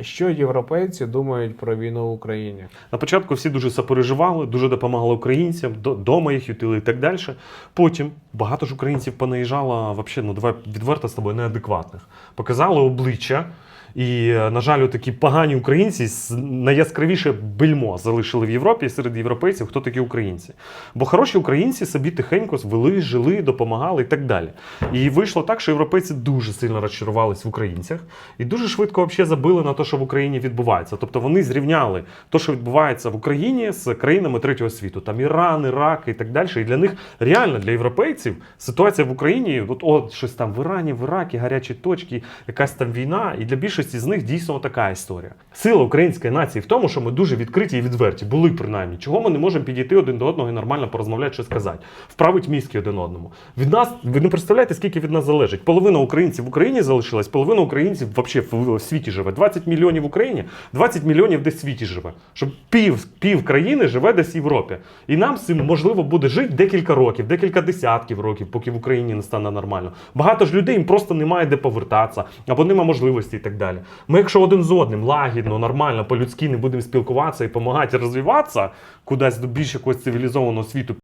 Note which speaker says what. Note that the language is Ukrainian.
Speaker 1: Що європейці думають про війну в Україні?
Speaker 2: На початку всі дуже сопереживали, дуже допомагали українцям, до- дома їх ютили і так далі. Потім багато ж українців понаїжджало, вообще, ну давай відверто з тобою, неадекватних. Показали обличчя. І, е, на жаль, такі погані українці найяскравіше бельмо залишили в Європі серед європейців, хто такі українці. Бо хороші українці собі тихенько звели, жили, допомагали і так далі. І вийшло так, що європейці дуже сильно розчарувались в українцях і дуже швидко взагалі забили на те, що в Україні відбувається. Тобто вони зрівняли те, що відбувається в Україні з країнами третього світу, там Іран, Ірак і так далі. І для них реально для європейців ситуація в Україні, от, от щось там в Ірані, в Іракі, гарячі точки, якась там війна. І для більшості з них дійсно така історія. Сила української нації в тому, що ми дуже відкриті і відверті, були принаймні. Чого ми не можемо підійти один до одного і нормально порозмовляти, що сказати, вправить мізки один одному. Від нас ви не представляєте, скільки від нас залежить. Половина українців в Україні залишилась, половина українців взагалі в світі живе. 20 мільйонів в Україні, 20 мільйонів десь в світі живе. Щоб пів, пів країни живе десь в Європі. І нам цим можливо буде жити декілька років, декілька десятків років, поки в Україні не стане нормально. Багато ж людей їм просто немає де повертатися, або немає можливості і так далі. Ми, якщо один з одним лагідно, нормально, по-людськи не будемо спілкуватися і допомагати розвиватися кудись до більш якогось цивілізованого світу,